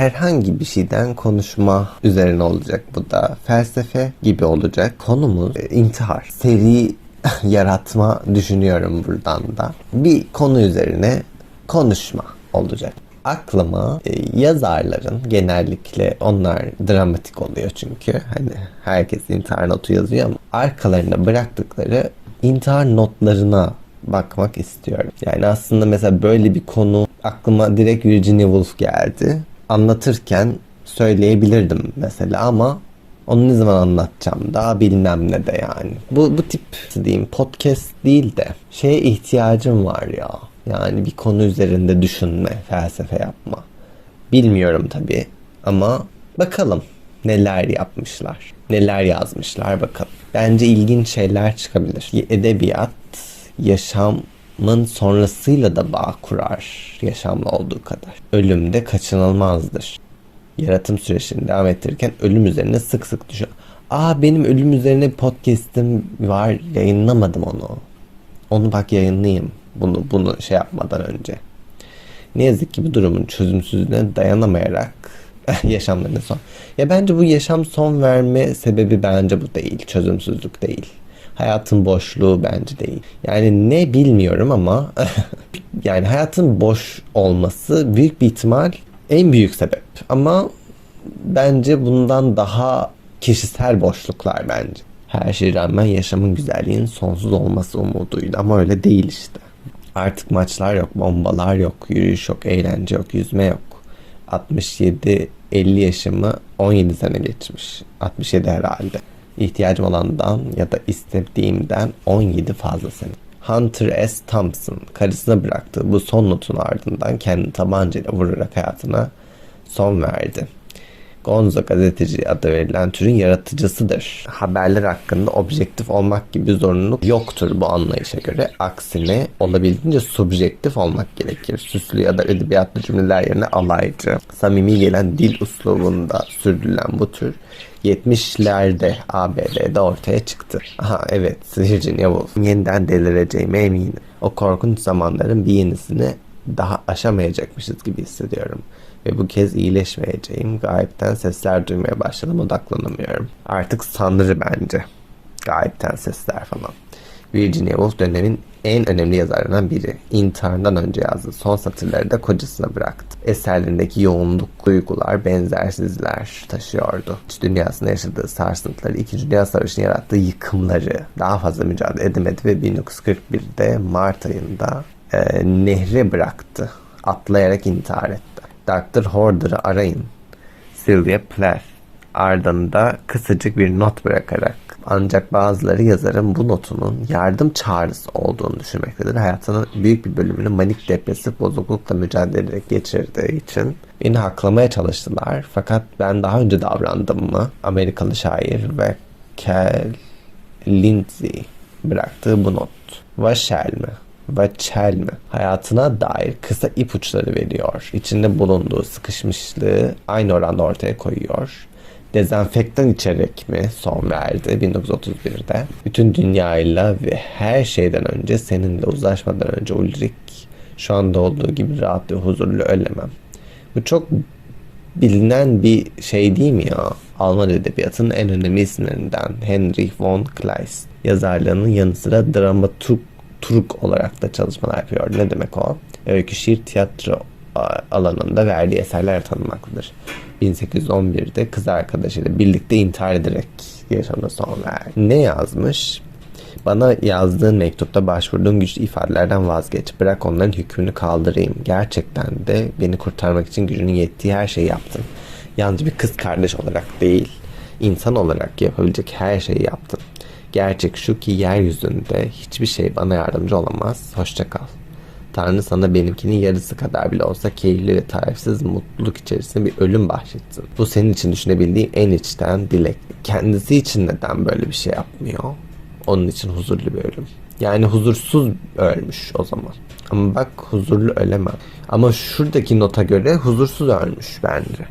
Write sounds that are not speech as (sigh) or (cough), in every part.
herhangi bir şeyden konuşma üzerine olacak bu da. Felsefe gibi olacak. Konumuz e, intihar. Seri (laughs) yaratma düşünüyorum buradan da. Bir konu üzerine konuşma olacak. Aklıma e, yazarların genellikle onlar dramatik oluyor çünkü hani herkes intihar notu yazıyor ama arkalarına bıraktıkları intihar notlarına bakmak istiyorum. Yani aslında mesela böyle bir konu aklıma direkt Virginia Woolf geldi. Anlatırken söyleyebilirdim mesela ama onu ne zaman anlatacağım daha bilmem ne de yani. Bu, bu tip diyeyim podcast değil de şeye ihtiyacım var ya. Yani bir konu üzerinde düşünme, felsefe yapma. Bilmiyorum tabii ama bakalım neler yapmışlar. Neler yazmışlar bakalım. Bence ilginç şeyler çıkabilir. Edebiyat yaşamın sonrasıyla da bağ kurar yaşamla olduğu kadar. Ölüm de kaçınılmazdır. Yaratım sürecini devam ettirirken ölüm üzerine sık sık düşün. Aa benim ölüm üzerine podcast'im var yayınlamadım onu. Onu bak yayınlayayım. Bunu bunu şey yapmadan önce. Ne yazık ki bu durumun çözümsüzlüğüne dayanamayarak (laughs) yaşamlarına son. Ya bence bu yaşam son verme sebebi bence bu değil. Çözümsüzlük değil. Hayatın boşluğu bence değil. Yani ne bilmiyorum ama (laughs) yani hayatın boş olması büyük bir ihtimal en büyük sebep. Ama bence bundan daha kişisel boşluklar bence. Her şeye rağmen yaşamın güzelliğinin sonsuz olması umuduydu ama öyle değil işte. Artık maçlar yok, bombalar yok, yürüyüş yok, eğlence yok, yüzme yok. 67 50 yaşımı 17 sene geçmiş. 67 herhalde. İhtiyacım olandan ya da istediğimden 17 fazla sene. Hunter S. Thompson karısına bıraktığı bu son notun ardından kendi tabancayla vurarak hayatına son verdi. Gonzo gazeteci adı verilen türün yaratıcısıdır. Haberler hakkında objektif olmak gibi zorunluluk yoktur bu anlayışa göre. Aksine olabildiğince subjektif olmak gerekir. Süslü ya da edebiyatlı cümleler yerine alaycı, samimi gelen dil uslubunda sürdürülen bu tür 70'lerde ABD'de ortaya çıktı. Aha evet Virginia Woolf. Yeniden delireceğime eminim. O korkunç zamanların bir yenisini daha aşamayacakmışız gibi hissediyorum. Ve bu kez iyileşmeyeceğim. Gayipten sesler duymaya başladım. Odaklanamıyorum. Artık sanrı bence. Gayipten sesler falan. Virginia Woolf dönemin en önemli yazarlarından biri. İntiharından önce yazdığı son satırları da kocasına bıraktı. Eserlerindeki yoğunluk, duygular, benzersizler taşıyordu. İç dünyasında yaşadığı sarsıntıları, İkinci Dünya Savaşı'nın yarattığı yıkımları daha fazla mücadele edemedi ve 1941'de Mart ayında e, nehre bıraktı. Atlayarak intihar etti. Dr. Horder'ı arayın. Sylvia Plath ardında kısacık bir not bırakarak ancak bazıları yazarın bu notunun yardım çağrısı olduğunu düşünmektedir. Hayatının büyük bir bölümünü manik depresif bozuklukla mücadele geçirdiği için beni haklamaya çalıştılar. Fakat ben daha önce davrandım mı? Amerikalı şair ve Kel Lindsay bıraktığı bu not. Vaşel mi? ve çel mi? Hayatına dair kısa ipuçları veriyor. İçinde bulunduğu sıkışmışlığı aynı oranda ortaya koyuyor. Dezenfektan içerek mi son verdi 1931'de. Bütün dünyayla ve her şeyden önce seninle uzlaşmadan önce Ulrich şu anda olduğu gibi rahat ve huzurlu ölemem. Bu çok bilinen bir şey değil mi ya? Alman edebiyatının en önemli isimlerinden Henry von Kleist. Yazarlığının yanı sıra dramaturg olarak da çalışmalar yapıyor. Ne demek o? Öykü, şiir, tiyatro alanında verdiği eserler tanınmaktadır. 1811'de kız arkadaşıyla birlikte intihar ederek yaşamına son verdi. Ne yazmış? Bana yazdığın mektupta başvurduğun güçlü ifadelerden vazgeç. Bırak onların hükmünü kaldırayım. Gerçekten de beni kurtarmak için gücünün yettiği her şeyi yaptın. Yalnızca bir kız kardeş olarak değil, insan olarak yapabilecek her şeyi yaptın. Gerçek şu ki yeryüzünde hiçbir şey bana yardımcı olamaz. Hoşça kal. Tanrı sana benimkinin yarısı kadar bile olsa keyifli ve tarifsiz mutluluk içerisinde bir ölüm bahşetsin. Bu senin için düşünebildiğim en içten dilek. Kendisi için neden böyle bir şey yapmıyor? Onun için huzurlu bir ölüm. Yani huzursuz ölmüş o zaman. Ama bak huzurlu ölemem. Ama şuradaki nota göre huzursuz ölmüş bence.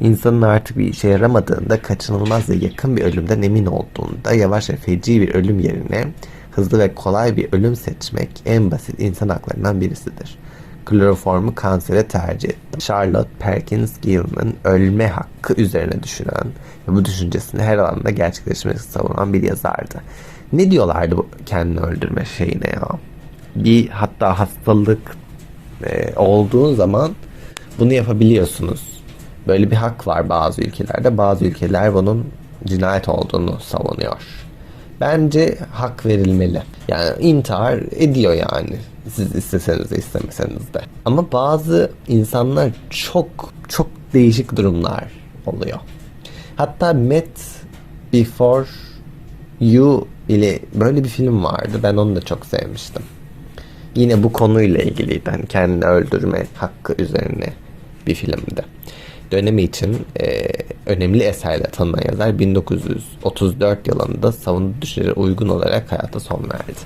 İnsanın artık bir işe yaramadığında kaçınılmaz ve yakın bir ölümden emin olduğunda yavaş ve feci bir ölüm yerine hızlı ve kolay bir ölüm seçmek en basit insan haklarından birisidir. kloroformu kansere tercih etti. Charlotte Perkins Gilman ölme hakkı üzerine düşünen ve bu düşüncesini her alanda gerçekleşmesi savunan bir yazardı. Ne diyorlardı bu kendini öldürme şeyine ya? Bir hatta hastalık e, olduğun zaman bunu yapabiliyorsunuz. Böyle bir hak var bazı ülkelerde. Bazı ülkeler bunun cinayet olduğunu savunuyor. Bence hak verilmeli. Yani intihar ediyor yani. Siz isteseniz de istemeseniz de. Ama bazı insanlar çok çok değişik durumlar oluyor. Hatta Met Before You ile böyle bir film vardı. Ben onu da çok sevmiştim. Yine bu konuyla ilgiliydi. Hani kendini öldürme hakkı üzerine bir filmdi. Dönemi için e, önemli eserle tanınan yazar 1934 yılında savunduğu düşüncelere uygun olarak hayata son verdi.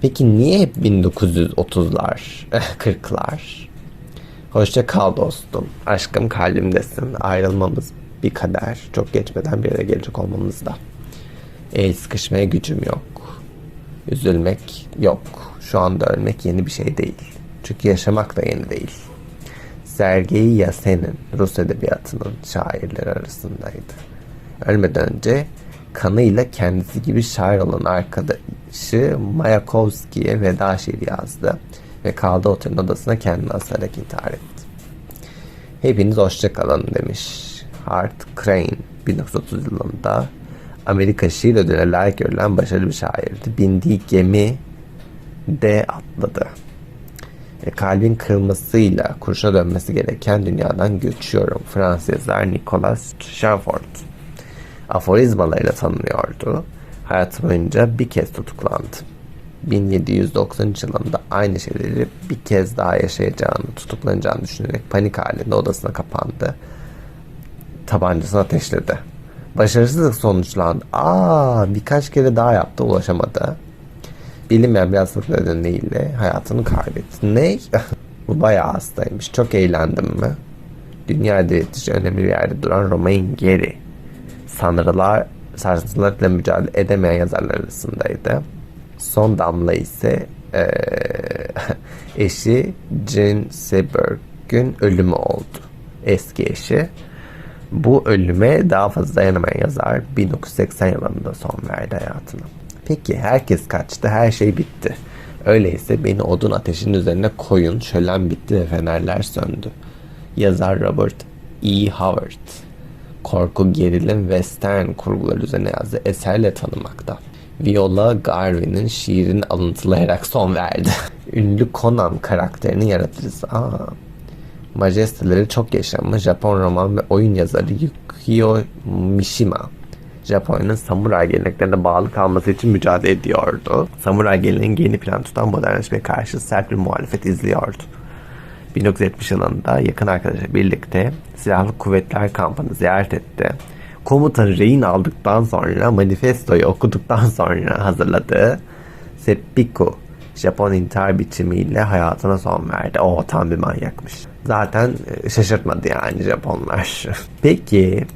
Peki niye hep 1930'lar, 40'lar? (laughs) Hoşça kal dostum. Aşkım kalbimdesin. Ayrılmamız bir kader. Çok geçmeden bir yere gelecek olmamız da. El sıkışmaya gücüm yok. Üzülmek yok. Şu anda ölmek yeni bir şey değil. Çünkü yaşamak da yeni değil. Sergei Yasenin Rus edebiyatının şairleri arasındaydı. Ölmeden önce kanıyla kendisi gibi şair olan arkadaşı Mayakovski'ye veda şiiri yazdı ve kaldığı otelin odasına kendini asarak intihar etti. Hepiniz hoşça kalın demiş Hart Crane 1930 yılında Amerika şiir ödülüne layık görülen başarılı bir şairdi. Bindiği gemi de atladı. E, kalbin kırılmasıyla kurşuna dönmesi gereken dünyadan göçüyorum. Fransız yazar Nicolas Chafford. Aforizmalarıyla tanınıyordu. Hayatı boyunca bir kez tutuklandı. 1793 yılında aynı şeyleri bir kez daha yaşayacağını, tutuklanacağını düşünerek panik halinde odasına kapandı. Tabancasını ateşledi. Başarısızlık sonuçlandı. Aa, birkaç kere daha yaptı, ulaşamadı bilinmeyen bir hastalık nedeniyle hayatını kaybetti. Ne? (laughs) Bu bayağı hastaymış. Çok eğlendim mi? Dünya edebiyatı önemli bir yerde duran Romain Gary. Sanrılar, sarsıntılarla mücadele edemeyen yazarlar arasındaydı. Son damla ise ee, (laughs) eşi Jane Seberg'ün ölümü oldu. Eski eşi. Bu ölüme daha fazla dayanamayan yazar 1980 yılında son verdi hayatına. Peki herkes kaçtı, her şey bitti. Öyleyse beni odun ateşinin üzerine koyun, şölen bitti ve fenerler söndü. Yazar Robert E. Howard. Korku, gerilim, western kurgular üzerine yazdığı eserle tanımakta. Viola Garvin'in şiirini alıntılayarak son verdi. (laughs) Ünlü Conan karakterinin yaratıcısı. Aa, majesteleri çok yaşanmış Japon roman ve oyun yazarı Yukio Mishima. Japonya'nın samuray geleneklerine bağlı kalması için mücadele ediyordu. Samuray geleneğin yeni plan tutan modernleşmeye karşı sert bir muhalefet izliyordu. 1970 yılında yakın arkadaşlar birlikte silahlı kuvvetler kampını ziyaret etti. Komutanı rehin aldıktan sonra manifestoyu okuduktan sonra hazırladığı Seppuku Japon intihar biçimiyle hayatına son verdi. O tam bir manyakmış. Zaten e, şaşırtmadı yani Japonlar. (laughs) Peki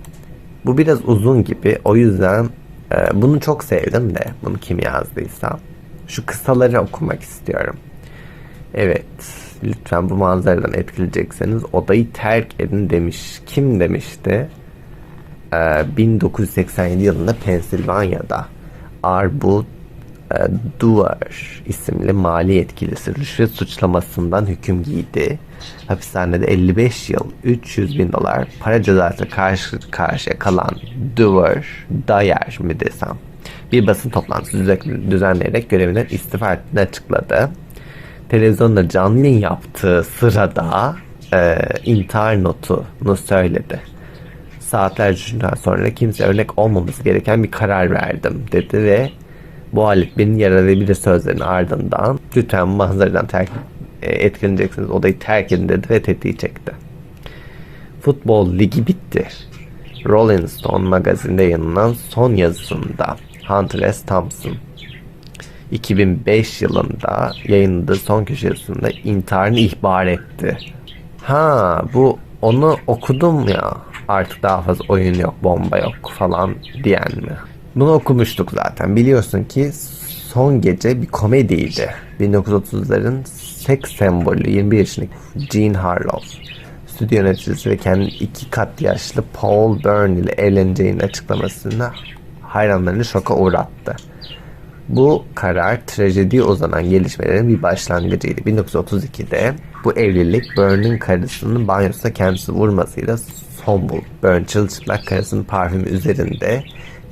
bu biraz uzun gibi. O yüzden e, bunu çok sevdim de bunu kim yazdıysa. Şu kısaları okumak istiyorum. Evet. Lütfen bu manzaradan etkileyecekseniz odayı terk edin demiş. Kim demişti? E, 1987 yılında Pensilvanya'da Arbut e, Duar isimli mali yetkilisi rüşvet suçlamasından hüküm giydi. Hapishanede 55 yıl 300 bin dolar para cezası karşı karşıya kalan Duar Dyer mi desem bir basın toplantısı düzenleyerek görevinden istifa ettiğini açıkladı. Televizyonda canlı yayın yaptığı sırada e, intihar notunu söyledi. Saatlerce düşündükten sonra kimse örnek olmaması gereken bir karar verdim dedi ve bu alet beni yaralayabilir sözlerinin ardından lütfen manzaradan terk e, etkileneceksiniz. Odayı terk edin dedi ve tetiği çekti. Futbol ligi bitti. Rolling Stone magazinde yayınlanan son yazısında Hunter S. Thompson 2005 yılında yayınladığı son köşe yazısında intiharını ihbar etti. Ha bu onu okudum ya artık daha fazla oyun yok bomba yok falan diyen mi? Bunu okumuştuk zaten. Biliyorsun ki Son Gece bir komediydi. 1930'ların seks sembolü 21 yaşındaki Jean Harlow. Stüdyo yöneticisi ve kendi iki kat yaşlı Paul Byrne ile evleneceğini açıklamasını hayranlarını şoka uğrattı. Bu karar trajediye uzanan gelişmelerin bir başlangıcıydı. 1932'de bu evlilik Byrne'ın karısının banyosuna kendisi vurmasıyla son buldu. Byrne çılçıplak karısının parfümü üzerinde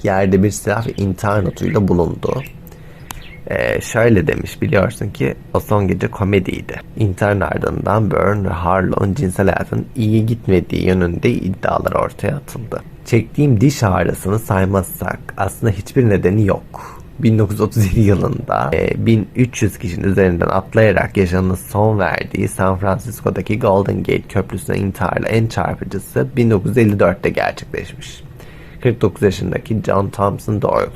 yerde bir silah ve intihar notuyla bulundu. Ee, şöyle demiş biliyorsun ki o son gece komediydi. İntiharın ardından Byrne ve Harlow'un cinsel hayatın iyi gitmediği yönünde iddialar ortaya atıldı. Çektiğim diş ağrısını saymazsak aslında hiçbir nedeni yok. 1937 yılında e, 1300 kişinin üzerinden atlayarak yaşamına son verdiği San Francisco'daki Golden Gate Köprüsü'ne intiharla en çarpıcısı 1954'te gerçekleşmiş. 49 yaşındaki John Thompson Doyle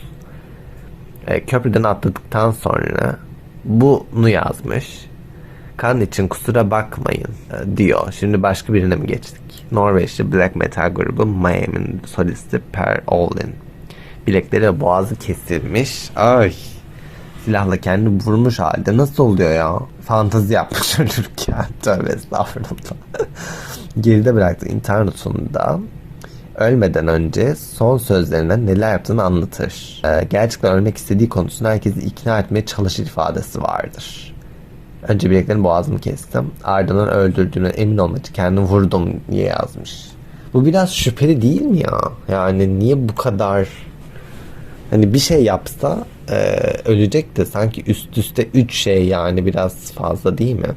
e, köprüden atladıktan sonra bunu yazmış. Kan için kusura bakmayın e, diyor. Şimdi başka birine mi geçtik? Norveçli black metal grubu Miami'nin solisti Per Olin. Bilekleri ve boğazı kesilmiş. Ay. Silahla kendi vurmuş halde. Nasıl oluyor ya? Fantazi yapmış (laughs) ölürken. Tövbe estağfurullah. Geride bıraktığı internetunda ölmeden önce son sözlerinden neler yaptığını anlatır. Ee, gerçekten ölmek istediği konusunda herkesi ikna etmeye çalışır ifadesi vardır. Önce bileklerin boğazımı kestim. Ardından öldürdüğüne emin olmak için kendimi vurdum diye yazmış. Bu biraz şüpheli değil mi ya? Yani niye bu kadar hani bir şey yapsa e, ölecek de sanki üst üste üç şey yani biraz fazla değil mi?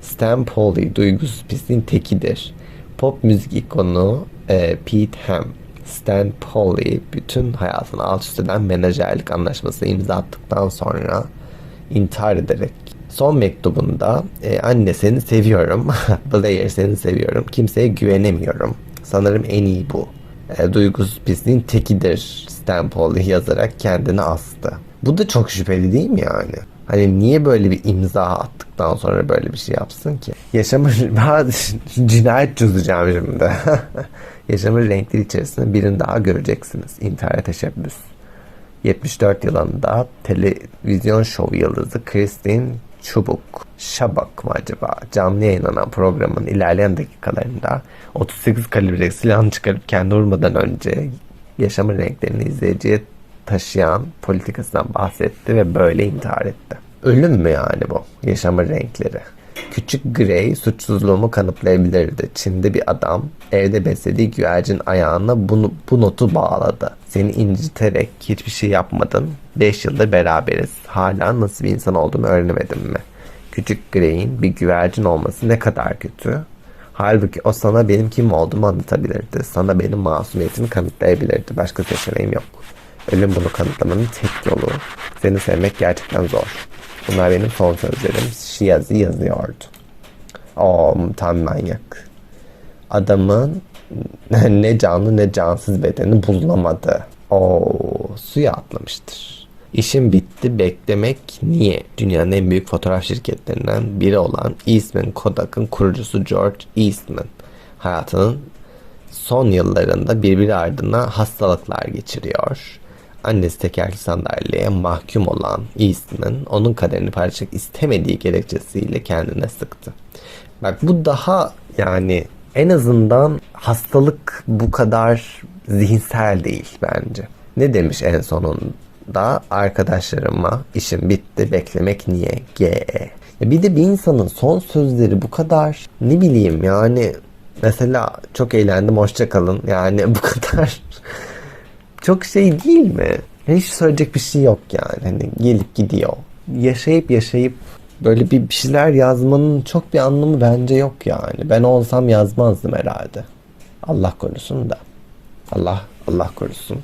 Stan Pauli duygusuz pisliğin tekidir. Pop müzik ikonu e, Pete Ham, Stan Pauli bütün hayatını alt üst eden menajerlik anlaşması imza attıktan sonra intihar ederek son mektubunda e, anne seni seviyorum, (laughs) Blair seni seviyorum, kimseye güvenemiyorum. Sanırım en iyi bu. E, duygusuz pisliğin tekidir Stan Pauli yazarak kendini astı. Bu da çok şüpheli değil mi yani? Hani niye böyle bir imza attıktan sonra böyle bir şey yapsın ki? Yaşamı (laughs) cinayet çözeceğim şimdi. (laughs) Yaşamın renkleri içerisinde birini daha göreceksiniz. İntihara teşebbüs. 74 yılında televizyon şov yıldızı Christine Çubuk Şabak mı acaba canlı yayınlanan programın ilerleyen dakikalarında 38 kalibre silahını çıkarıp kendi vurmadan önce yaşamın renklerini izleyiciye taşıyan politikasından bahsetti ve böyle intihar etti. Ölüm mü yani bu? Yaşamın renkleri. Küçük Grey suçsuzluğumu kanıtlayabilirdi. Çin'de bir adam evde beslediği güvercin ayağına bunu, bu notu bağladı. Seni inciterek hiçbir şey yapmadın. 5 yıldır beraberiz. Hala nasıl bir insan olduğumu öğrenemedim mi? Küçük Grey'in bir güvercin olması ne kadar kötü. Halbuki o sana benim kim olduğumu anlatabilirdi. Sana benim masumiyetimi kanıtlayabilirdi. Başka seçeneğim yok. Ölüm bunu kanıtlamanın tek yolu. Seni sevmek gerçekten zor. Bunlar benim son sözlerim. Şiyazi yazıyordu. O tam manyak. Adamın (laughs) ne canlı ne cansız bedeni bulunamadı. O suya atlamıştır. İşim bitti beklemek niye? Dünyanın en büyük fotoğraf şirketlerinden biri olan Eastman Kodak'ın kurucusu George Eastman hayatının son yıllarında birbiri ardına hastalıklar geçiriyor annesi tekerli sandalyeye mahkum olan Eastman onun kaderini paylaşmak istemediği gerekçesiyle kendine sıktı. Bak bu daha yani en azından hastalık bu kadar zihinsel değil bence. Ne demiş en sonunda? Arkadaşlarıma işim bitti beklemek niye? GE. Bir de bir insanın son sözleri bu kadar ne bileyim yani mesela çok eğlendim hoşçakalın yani bu kadar (laughs) çok şey değil mi? Hiç söyleyecek bir şey yok yani. Hani gelip gidiyor. Yaşayıp yaşayıp böyle bir şeyler yazmanın çok bir anlamı bence yok yani. Ben olsam yazmazdım herhalde. Allah korusun da. Allah Allah korusun.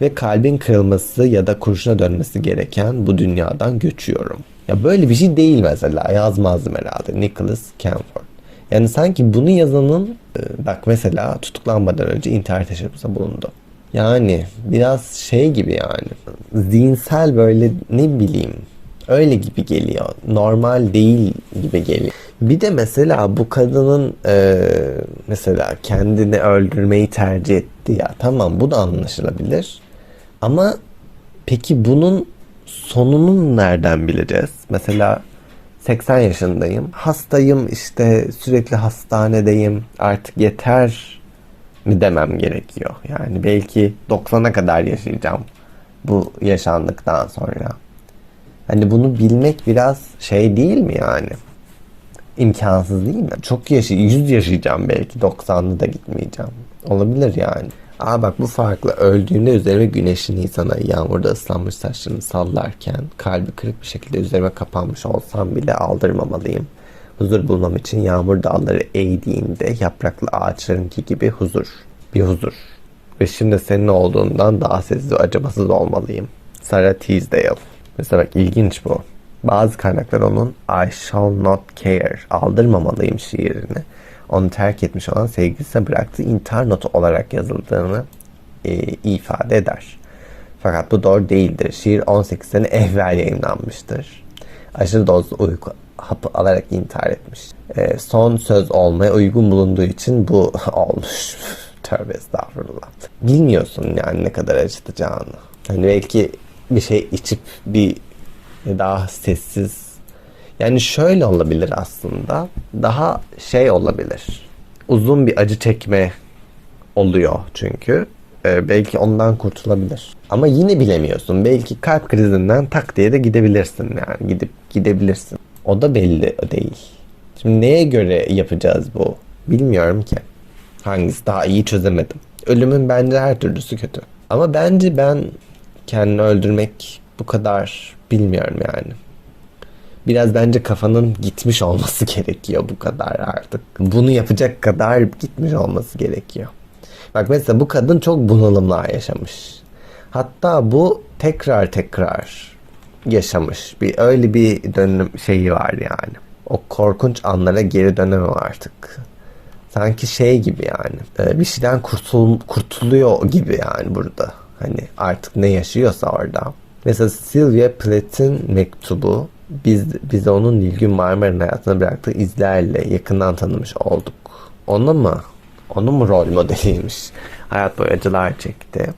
Ve kalbin kırılması ya da kurşuna dönmesi gereken bu dünyadan göçüyorum. Ya böyle bir şey değil mesela yazmazdım herhalde Nicholas Canford. Yani sanki bunu yazanın e, bak mesela tutuklanmadan önce intihar teşebbüsü bulundu. Yani biraz şey gibi yani zihinsel böyle ne bileyim öyle gibi geliyor. Normal değil gibi geliyor. Bir de mesela bu kadının e, mesela kendini öldürmeyi tercih etti ya tamam bu da anlaşılabilir. Ama peki bunun sonunu nereden bileceğiz? Mesela 80 yaşındayım. Hastayım işte sürekli hastanedeyim. Artık yeter mi demem gerekiyor. Yani belki 90'a kadar yaşayacağım bu yaşandıktan sonra. Hani bunu bilmek biraz şey değil mi yani? İmkansız değil mi? Çok yaşay 100 yaşayacağım belki 90'lı da gitmeyeceğim. Olabilir yani. Aa bak bu farklı. Öldüğünde üzerime güneşin Nisan ayı yağmurda ıslanmış saçlarını sallarken kalbi kırık bir şekilde üzerime kapanmış olsam bile aldırmamalıyım. Huzur bulmam için yağmur dağları eğdiğinde yapraklı ağaçlarınki gibi huzur. Bir huzur. Ve şimdi senin olduğundan daha sessiz ve acımasız olmalıyım. Sarah Teasdale. Mesela bak ilginç bu. Bazı kaynaklar onun I shall not care, aldırmamalıyım şiirini onu terk etmiş olan sevgilisine bıraktığı intihar notu olarak yazıldığını e, ifade eder. Fakat bu doğru değildir. Şiir 18 sene evvel yayınlanmıştır. Aşırı dozlu uyku hapı alarak intihar etmiş. E, son söz olmaya uygun bulunduğu için bu (laughs) olmuş. Tövbe estağfurullah. Bilmiyorsun yani ne kadar acıtacağını. Hani belki bir şey içip bir daha sessiz yani şöyle olabilir aslında. Daha şey olabilir. Uzun bir acı çekme oluyor çünkü. Ee, belki ondan kurtulabilir. Ama yine bilemiyorsun. Belki kalp krizinden tak diye de gidebilirsin yani. Gidip gidebilirsin. O da belli değil. Şimdi neye göre yapacağız bu? Bilmiyorum ki. Hangisi daha iyi çözemedim. Ölümün bence her türlüsü kötü. Ama bence ben kendini öldürmek bu kadar bilmiyorum yani biraz bence kafanın gitmiş olması (laughs) gerekiyor bu kadar artık. Bunu yapacak kadar gitmiş olması gerekiyor. Bak mesela bu kadın çok bunalımlar yaşamış. Hatta bu tekrar tekrar yaşamış. Bir öyle bir dönüm şeyi var yani. O korkunç anlara geri dönemem artık. Sanki şey gibi yani. Bir şeyden kurtul kurtuluyor gibi yani burada. Hani artık ne yaşıyorsa orada. Mesela Sylvia Plath'in mektubu biz bize onun Nilgün Marmara'nın hayatına bıraktığı izlerle yakından tanımış olduk. Onu mu? Onun mu rol modeliymiş? Hayat boyu acılar çekti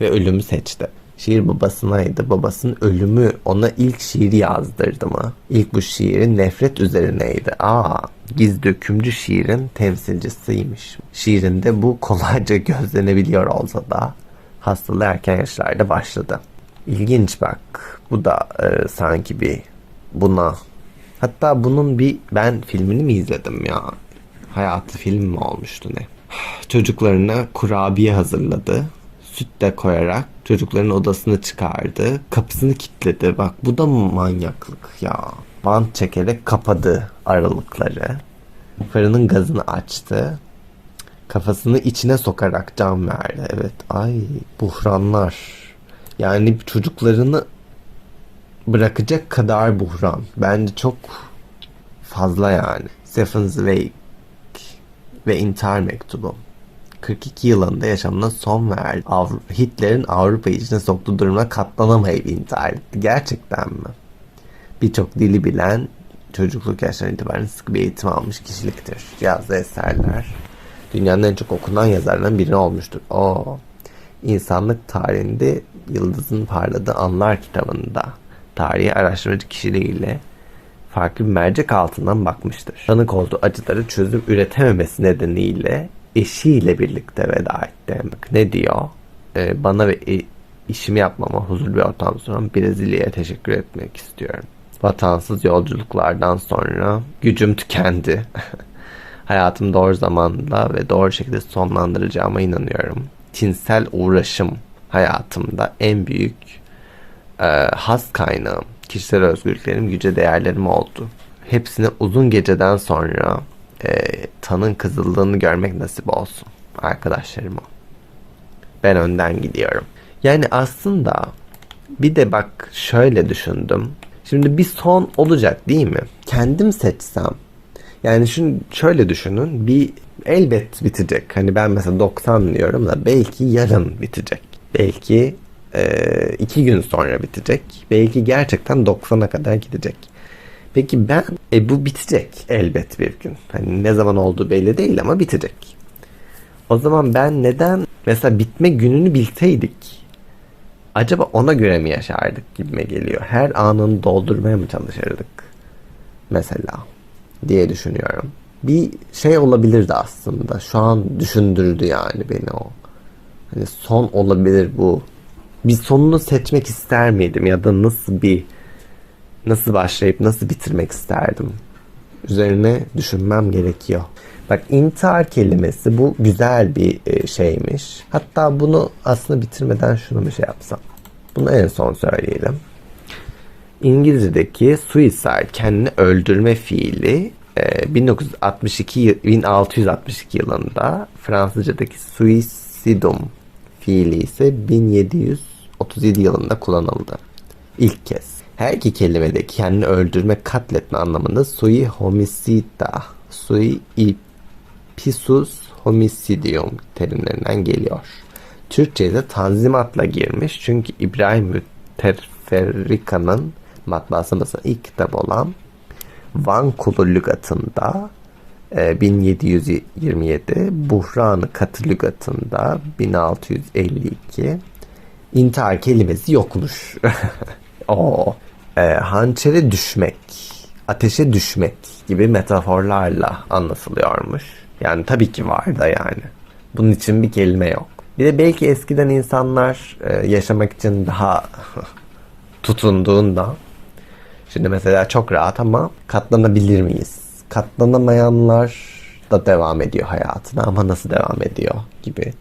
ve ölümü seçti. Şiir babasınaydı. Babasının ölümü ona ilk şiiri yazdırdı mı? İlk bu şiirin nefret üzerineydi. Aa, giz dökümcü şiirin temsilcisiymiş. Şiirinde bu kolayca gözlenebiliyor olsa da hastalığı erken yaşlarda başladı. İlginç bak. Bu da e, sanki bir buna. Hatta bunun bir ben filmini mi izledim ya? Hayatı film mi olmuştu ne? (sighs) Çocuklarına kurabiye hazırladı. Süt de koyarak çocukların odasını çıkardı. Kapısını kilitledi. Bak bu da manyaklık ya. Bant çekerek kapadı aralıkları. Fırının gazını açtı. Kafasını içine sokarak can verdi. Evet ay buhranlar. Yani çocuklarını bırakacak kadar buhran. Bence çok fazla yani. Stephen Zweig ve intihar mektubu. 42 yılında yaşamına son verdi. Avru Hitler'in Avrupa içine soktuğu durumuna katlanamayıp intihar etti. Gerçekten mi? Birçok dili bilen çocukluk yaşlarından itibaren sıkı bir eğitim almış kişiliktir. Yazdığı eserler dünyanın en çok okunan yazarlarından biri olmuştur. O insanlık tarihinde yıldızın parladığı anlar kitabında tarihi araştırmacı kişiliğiyle farklı bir mercek altından bakmıştır. Tanık olduğu acıları çözüm üretememesi nedeniyle eşiyle birlikte veda etti. Bak ne diyor? Ee, bana ve işimi yapmama huzurlu bir ortam sunan Brezilya'ya teşekkür etmek istiyorum. Vatansız yolculuklardan sonra gücüm tükendi. (laughs) Hayatım doğru zamanda ve doğru şekilde sonlandıracağıma inanıyorum. Tinsel uğraşım hayatımda en büyük e, has kaynağım, kişisel özgürlüklerim, yüce değerlerim oldu. Hepsine uzun geceden sonra e, tanın kızıldığını görmek nasip olsun arkadaşlarıma. Ben önden gidiyorum. Yani aslında bir de bak şöyle düşündüm. Şimdi bir son olacak değil mi? Kendim seçsem. Yani şunu şöyle düşünün. Bir elbet bitecek. Hani ben mesela 90 diyorum da belki yarın bitecek. Belki e, iki gün sonra bitecek. Belki gerçekten 90'a kadar gidecek. Peki ben e, bu bitecek elbet bir gün. Hani ne zaman olduğu belli değil ama bitecek. O zaman ben neden mesela bitme gününü bilseydik acaba ona göre mi yaşardık gibime geliyor. Her anını doldurmaya mı çalışırdık? Mesela diye düşünüyorum. Bir şey olabilirdi aslında. Şu an düşündürdü yani beni o. Hani son olabilir bu. Bir sonunu seçmek ister miydim ya da nasıl bir nasıl başlayıp nasıl bitirmek isterdim? Üzerine düşünmem gerekiyor. Bak intihar kelimesi bu güzel bir e, şeymiş. Hatta bunu aslında bitirmeden şunu bir şey yapsam. Bunu en son söyleyelim. İngilizce'deki suicide kendini öldürme fiili e, 1962 1662 yılında Fransızca'daki suicidum fiili ise 1737 yılında kullanıldı. İlk kez. Her iki kelimedeki kendini öldürme, katletme anlamında sui homicida, sui ipsius homicidium terimlerinden geliyor. Türkçe'de tanzimatla girmiş çünkü İbrahim Müteferrika'nın matbaasına basılan ilk kitap olan Van Kulu lügatında e, 1727, Buhran-ı Katı lügatında 1652 intihar kelimesi yokmuş. (laughs) o e, hançere düşmek, ateşe düşmek gibi metaforlarla anlatılıyormuş. Yani tabii ki var da yani. Bunun için bir kelime yok. Bir de belki eskiden insanlar e, yaşamak için daha (laughs) tutunduğunda şimdi mesela çok rahat ama katlanabilir miyiz? Katlanamayanlar da devam ediyor hayatına ama nasıl devam ediyor gibi.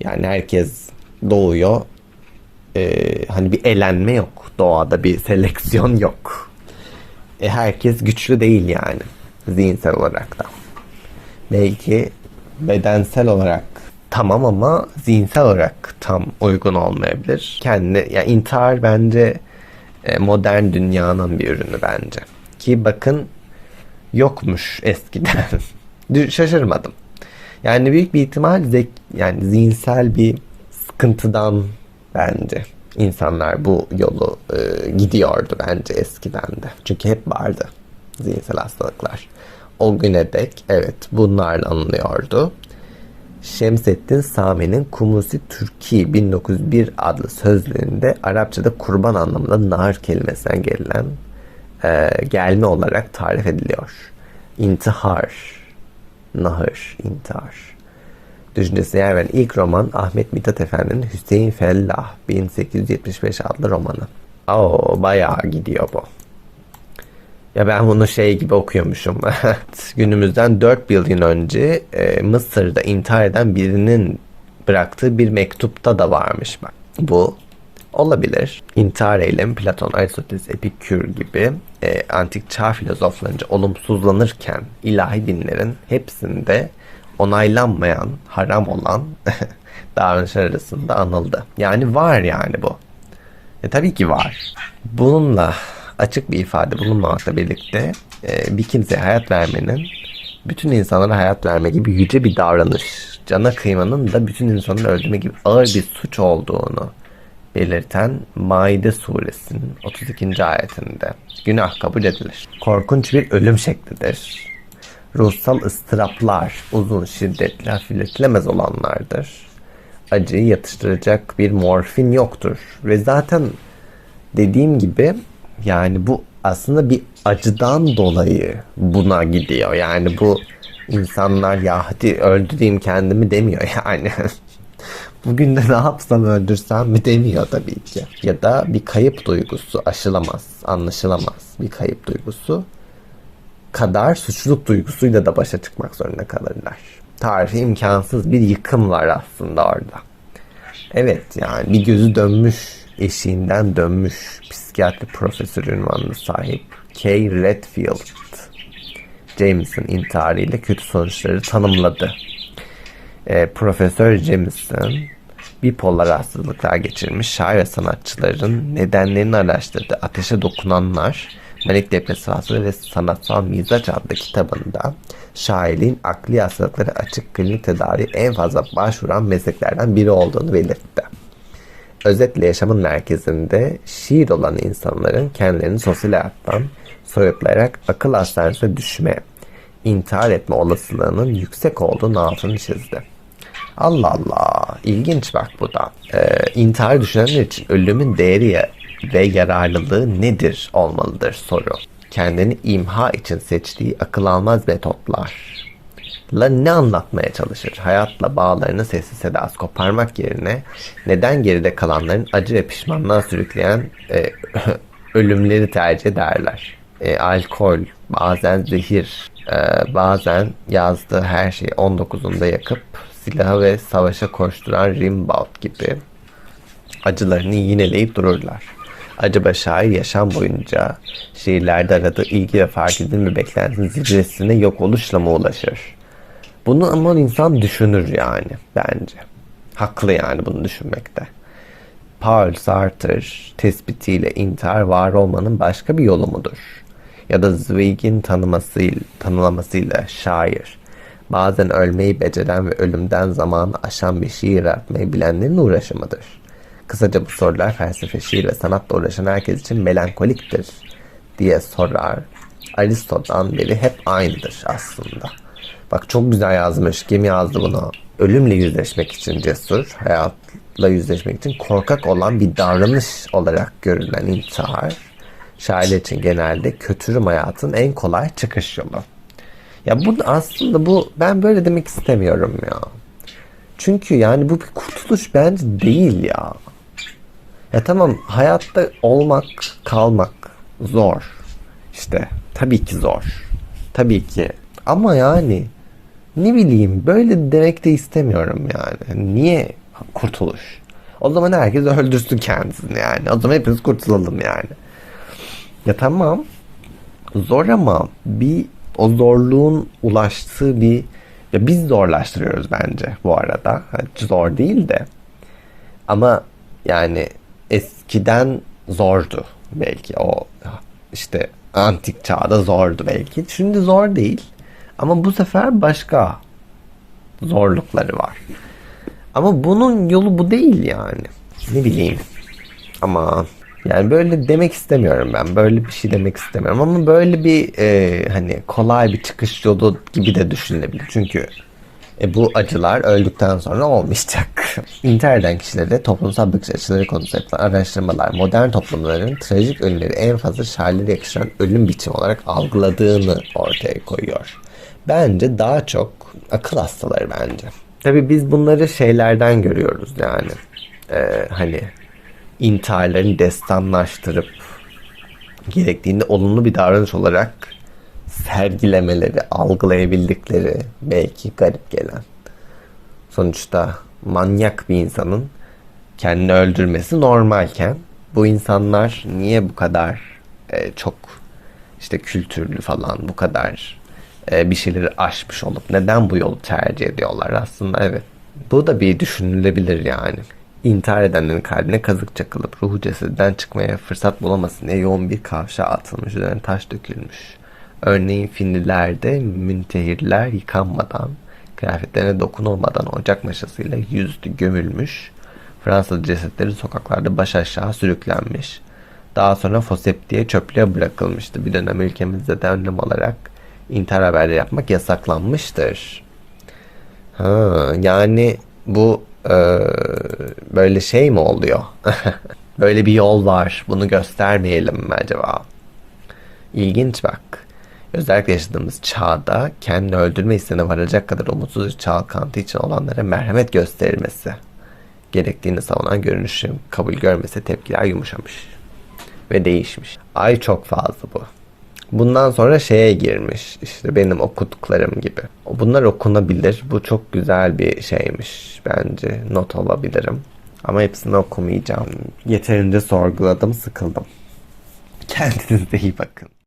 Yani herkes doğuyor. Ee, hani bir elenme yok. Doğada bir seleksiyon yok. E, herkes güçlü değil yani. Zihinsel olarak da. Belki bedensel olarak tamam ama zihinsel olarak tam uygun olmayabilir. Kendi yani intihar bence e, modern dünyanın bir ürünü bence. Ki bakın yokmuş eskiden. (laughs) Şaşırmadım. Yani büyük bir ihtimal zek yani zihinsel bir sıkıntıdan bence insanlar bu yolu e, gidiyordu bence eskiden de. Çünkü hep vardı zihinsel hastalıklar. O güne dek evet bunlarla anılıyordu. Şemsettin Sami'nin Kumusi Türki 1901 adlı sözlüğünde Arapçada kurban anlamında nar kelimesinden gelen e, gelme olarak tarif ediliyor. İntihar, nahır, intihar. Düşüncesine yer veren ilk roman Ahmet Mithat Efendi'nin Hüseyin Fellah 1875 adlı romanı. Oo bayağı gidiyor bu. Ya ben bunu şey gibi okuyormuşum. (laughs) Günümüzden 4 yıl önce e, Mısır'da intihar eden birinin bıraktığı bir mektupta da varmış bak. Bu olabilir. İntihar eylemi Platon, Aristoteles, Epikür gibi e, antik çağ filozoflarınca olumsuzlanırken ilahi dinlerin hepsinde onaylanmayan, haram olan (laughs) davranışlar arasında anıldı. Yani var yani bu. E, tabii ki var. Bununla açık bir ifade bulunmamakla birlikte e, bir kimseye hayat vermenin bütün insanlara hayat verme gibi yüce bir davranış, cana kıymanın da bütün insanları öldürme gibi ağır bir suç olduğunu belirten Maide suresinin 32. ayetinde günah kabul edilir. Korkunç bir ölüm şeklidir. Ruhsal ıstıraplar uzun, şiddetli, hafifletilemez olanlardır. Acıyı yatıştıracak bir morfin yoktur. Ve zaten dediğim gibi yani bu aslında bir acıdan dolayı buna gidiyor. Yani bu insanlar ya hadi öldüreyim kendimi demiyor yani. (laughs) Bugün de ne yapsam öldürsem mi demiyor tabii ki. Ya da bir kayıp duygusu aşılamaz, anlaşılamaz bir kayıp duygusu kadar suçluluk duygusuyla da başa çıkmak zorunda kalırlar. Tarifi imkansız bir yıkım var aslında orada. Evet yani bir gözü dönmüş, eşiğinden dönmüş psikiyatri profesörü ünvanına sahip Kay Redfield, James'in intiharıyla kötü sonuçları tanımladı. E, Profesör Jameson bipolar hastalıklar geçirmiş şair ve sanatçıların nedenlerini araştırdı. Ateşe dokunanlar Depresif Hastalığı ve Sanatsal Mizaç adlı kitabında şairliğin akli hastalıkları açık klinik tedavi en fazla başvuran mesleklerden biri olduğunu belirtti. Özetle yaşamın merkezinde şiir olan insanların kendilerini sosyal hayattan soyutlayarak akıl hastanesine düşme, intihar etme olasılığının yüksek olduğunu altını çizdi. Allah Allah. İlginç bak bu da. Ee, intihar düşünenler için ölümün değeri ve yararlılığı nedir olmalıdır soru. Kendini imha için seçtiği akıl almaz metotlar la ne anlatmaya çalışır? Hayatla bağlarını sessiz sedasız koparmak yerine neden geride kalanların acı ve pişmanlığa sürükleyen e, (laughs) ölümleri tercih ederler? E, alkol, bazen zehir, e, bazen yazdığı her şeyi 19'unda yakıp silahı ve savaşa koşturan Rimbaud gibi acılarını yineleyip dururlar. Acaba şair yaşam boyunca şiirlerde aradığı ilgi ve fark edilme beklentisinin zirvesine yok oluşla mı ulaşır? Bunu ama insan düşünür yani bence. Haklı yani bunu düşünmekte. Paul Sartre tespitiyle intihar var olmanın başka bir yolu mudur? Ya da Zweig'in tanımasıyla, tanımlamasıyla şair, bazen ölmeyi beceren ve ölümden zamanı aşan bir şiir yaratmayı bilenlerin uğraşı mıdır? Kısaca bu sorular felsefe, şiir ve sanatla uğraşan herkes için melankoliktir diye sorar. Aristo'dan beri hep aynıdır aslında. Bak çok güzel yazmış. Kim yazdı bunu? Ölümle yüzleşmek için cesur, hayatla yüzleşmek için korkak olan bir davranış olarak görülen intihar, şairler için genelde kötürüm hayatın en kolay çıkış yolu. Ya bu aslında bu ben böyle demek istemiyorum ya. Çünkü yani bu bir kurtuluş bence değil ya. Ya tamam hayatta olmak, kalmak zor. İşte tabii ki zor. Tabii ki. Ama yani ne bileyim böyle demek de istemiyorum yani. Niye kurtuluş? O zaman herkes öldürsün kendisini yani. O zaman hepimiz kurtulalım yani. Ya tamam. Zor ama bir o zorluğun ulaştığı bir ya biz zorlaştırıyoruz bence bu arada. Hiç zor değil de. Ama yani eskiden zordu belki o işte antik çağda zordu belki. Şimdi zor değil. Ama bu sefer başka zorlukları var. Ama bunun yolu bu değil yani. Ne bileyim. Ama yani böyle demek istemiyorum ben. Böyle bir şey demek istemiyorum. Ama böyle bir e, hani kolay bir çıkış yolu gibi de düşünülebilir. Çünkü e, bu acılar öldükten sonra olmayacak. (laughs) İntihar eden kişilere toplumsal bakış açıları konusunda yapılan araştırmalar modern toplumların trajik ölümleri en fazla şairlere yakışan ölüm biçimi olarak algıladığını ortaya koyuyor. Bence daha çok akıl hastaları bence. Tabii biz bunları şeylerden görüyoruz yani. Ee, hani intiharlarını destanlaştırıp gerektiğinde olumlu bir davranış olarak sergilemeleri, algılayabildikleri belki garip gelen. Sonuçta manyak bir insanın kendini öldürmesi normalken bu insanlar niye bu kadar e, çok işte kültürlü falan bu kadar e, bir şeyleri aşmış olup neden bu yolu tercih ediyorlar aslında evet. Bu da bir düşünülebilir yani. İntihar edenlerin kalbine kazık çakılıp ruhu cesedinden çıkmaya fırsat bulamasın diye yoğun bir kavşağa atılmış üzerine taş dökülmüş. Örneğin Finlilerde müntehirler yıkanmadan, kıyafetlerine dokunulmadan ocak maşasıyla yüzlü gömülmüş. Fransız cesetleri sokaklarda baş aşağı sürüklenmiş. Daha sonra fosep diye çöplüğe bırakılmıştı. Bir dönem ülkemizde de önlem olarak intihar haberleri yapmak yasaklanmıştır. Ha, yani bu e, böyle şey mi oluyor? (laughs) böyle bir yol var. Bunu göstermeyelim mi acaba? İlginç bak. Özellikle yaşadığımız çağda kendini öldürme isteğine varacak kadar umutsuz bir çalkantı için olanlara merhamet gösterilmesi gerektiğini savunan görünüşün kabul görmese tepkiler yumuşamış ve değişmiş. Ay çok fazla bu. Bundan sonra şeye girmiş. İşte benim okuduklarım gibi. Bunlar okunabilir. Bu çok güzel bir şeymiş bence. Not alabilirim. Ama hepsini okumayacağım. Yeterince sorguladım, sıkıldım. Kendinize iyi bakın.